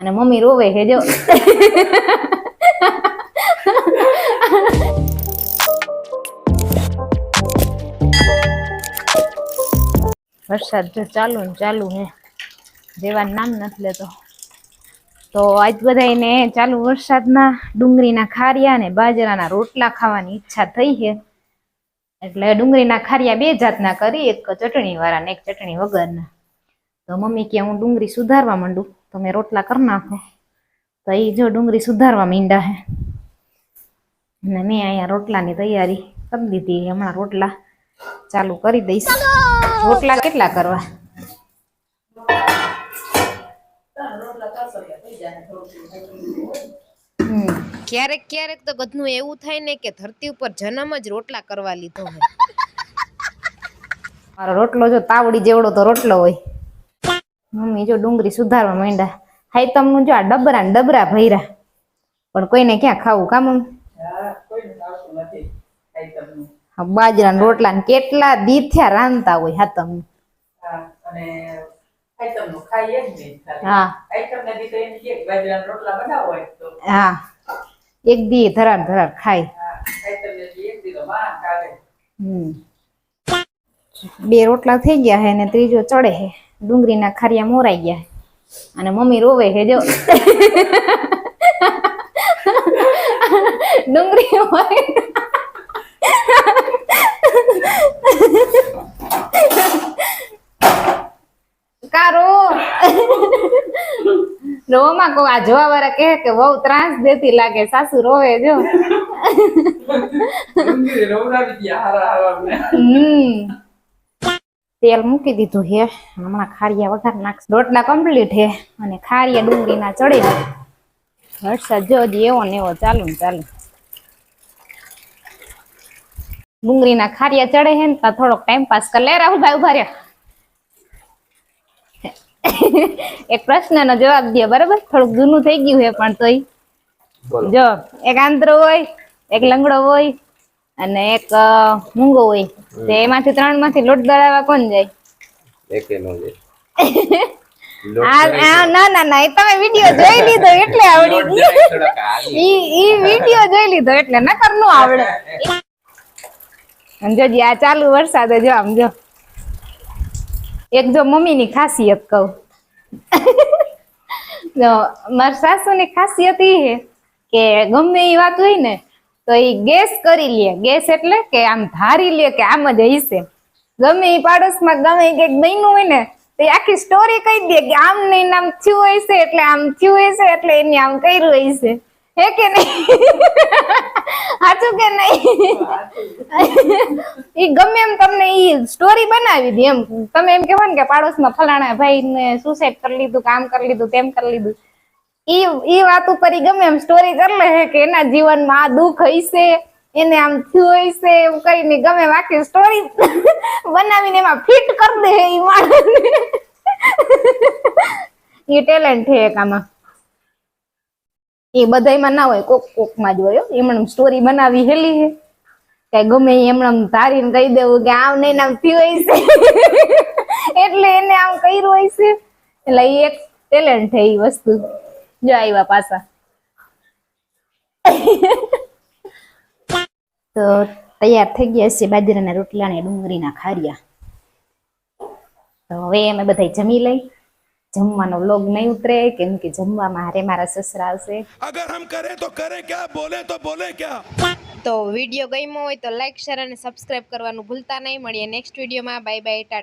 અને મમ્મી રોવે હે જો. વરસાદ જો ચાલુ ને ચાલુ હે. જેવાનું નામ નથી લેતો. તો આજ બધાને ચાલુ વરસાદના ડુંગળીના ખારિયા ને બાજરાના રોટલા ખાવાની ઈચ્છા થઈ છે. એટલે ડુંગળીના ખારિયા બે જાતના કરી, એક ચટણી વાળા ને એક ચટણી વગરના. તો મમ્મી કે હું ડુંગળી સુધારવા માંડું. તો મેં રોટલા કરી નાખો. તો એ જો ડુંગળી સુધારવા માંડ્યા હે. અને મેં અહીંયા રોટલાની તૈયારી કરી દીધી. હમણાં રોટલા ચાલુ કરી દઈશ. રોટલા કેટલા કરવા? ક્યારેક ક્યારેક તો ગધનું એવું થાય ને કે ધરતી ઉપર જન્મ જ રોટલા કરવા લીધો હોય. મારો રોટલો જો તાવડી જેવડો તો રોટલો હોય. મમ્મી જો ડુંગળી સુધારવા માંડ્યા. હાઈ તમનું જો આ ડબરા ને ડબરા ભર્યા. પણ કોઈને ક્યાં ખાવું કા મમ્મી? હા, બાજરા ને રોટલા ને કેટલા દી થયા રાંધતા હોય હા તમને હા, એક દી ધરાર ધરાર ખાય. બે રોટલા થઈ ગયા હે ને ત્રીજો ચડે હે. ડુંગળીના ખારિયા મોરાઈ ગયા હે. અને મમ્મી રોવે હે જો ડુંગળી મોરાઈ. કારો રોવામાં કહું આ જોવા વાળા કહે કે બહુ ત્રાસ દેતી લાગે સાસુ રોવે જો ડુંગળી રોવડાવી દ્યા હારા હારા અમને. હમ તેલ મૂકી દીધું હે હમણાં ખારિયા વઘાર નાખ રોટલા કમ્પ્લીટ હે અને ખારિયા ડુંગળીના ચડે વરસાદ જો હજી એવો ને એવો ચાલુ ને ચાલુ. ડુંગળીના ખારિયા ચડે હે ને ત્યાં થોડોક ટાઈમ પાસ કરી લે. રાહુલભાઈ ઊભા રહ્યા. એક પ્રશ્નનો જવાબ દે બરાબર? થોડુંક જૂનું થઈ ગયું હે પણ તોય. જો એક આંતરો હોય એક લંગડો હોય અને એક મૂંગો હોય. તો એમાંથી ત્રણમાંથી લોટ દળાવવા કોણ જાય? એકે નો જાય ના ના ના એ તમે વીડિયો જોઈ લીધો એટલે આવડી. ઈ ઈ વીડિયો જોઈ લીધો એટલે નકર નો આવડે. જોજી આ ચાલુ વરસાદ જો આમ જો. એક જો મમ્મીની ખાસિયત કહું. મારા સાસુની ખાસિયત એ કે ગમે એ વાત હોય ને તો એ ગેસ કરી લે. ગેસ એટલે કે આમ ધારી લે કે આમ જ હશે. ગમે એ પાડોશમાં ગમે એ કંઈક બન્યું હોય ને, તો એ આખી સ્ટોરી કહી દે કે આમ નહીં આમ થયું હશે એટલે આમ થયું હશે એટલે એને આમ કર્યું હશે. હે કે નહીં? સાચું કે નહીં? એ ગમે એમ તમને ઈ સ્ટોરી બનાવી દે એમ. તમે એમ કહેવાય ને કે પાડોશમાં ફલાણા ભાઈ ને સુસાઇડ કરી લીધું, કામ કરી લીધું, તેમ કરી લીધું. ઈ ઈ વાત ગમે એમ સ્ટોરી કરી લે કે એના જીવનમાં આ દુઃખ હશે એને આમ થયું હશે એવું કરીને ગમે એમ સ્ટોરી બનાવીને એમાં ફિટ કરી દે ઈ માણસને. ઈ ટેલેન્ટ છે એક આમાં. એ બધાયમાં ના હોય, કોક કોકમાં જ હોય એમણે સ્ટોરી બનાવી હેલી હે. કઈ ગમે એમણે ધારીને કહી દેવું કે આમ નહીં આમ થયું હશે એટલે એને આમ કર્યું હશે એટલે એ એક ટેલેન્ટ છે એ વસ્તુ. જો આવ્યા પાછા તો તૈયાર થઈ ગયા છે બાજરાના રોટલા ને ડુંગળીના ખારિયા તો હવે અમે બધા જમી લઈ જમવાનો લોગ નહીં ઉતરે કેમ કે જમવામાં હારે મારા સસરા આવશે અગર હમ કરે તો કરે ક્યા બોલે તો બોલે ક્યા તો વિડિયો ગમ્યો હોય તો લાઈક શેર અને સબસ્ક્રાઇબ કરવાનું ભૂલતા નહીં મળીએ નેક્સ્ટ વિડિયોમાં બાય બાય ટાટા